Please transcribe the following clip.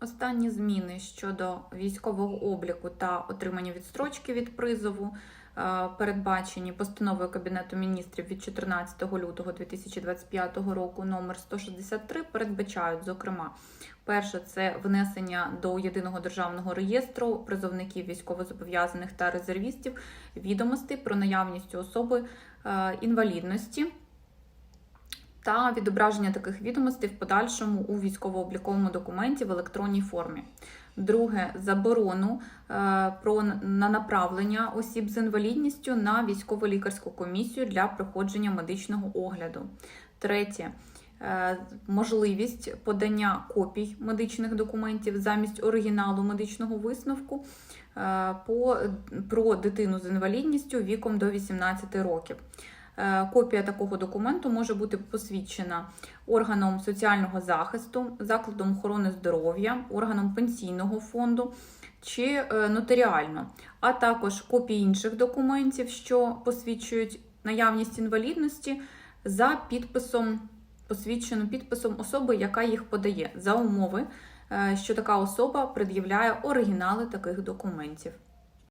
Останні зміни щодо військового обліку та отримання відстрочки від призову е, передбачені постановою Кабінету міністрів від 14 лютого 2025 року номер 163 передбачають, зокрема, перше це внесення до єдиного державного реєстру призовників військовозобов'язаних та резервістів відомостей про наявність особи е, інвалідності та відображення таких відомостей в подальшому у військово-обліковому документі в електронній формі. Друге заборону е, про на направлення осіб з інвалідністю на військово-лікарську комісію для проходження медичного огляду. Третє е, можливість подання копій медичних документів замість оригіналу медичного висновку е, по, про дитину з інвалідністю віком до 18 років. Е, Копія такого документу може бути посвідчена органом соціального захисту, закладом охорони здоров'я, органом пенсійного фонду чи е, нотаріально, а також копії інших документів, що посвідчують наявність інвалідності за підписом, посвідчено підписом особи, яка їх подає, за умови, е, що така особа пред'являє оригінали таких документів.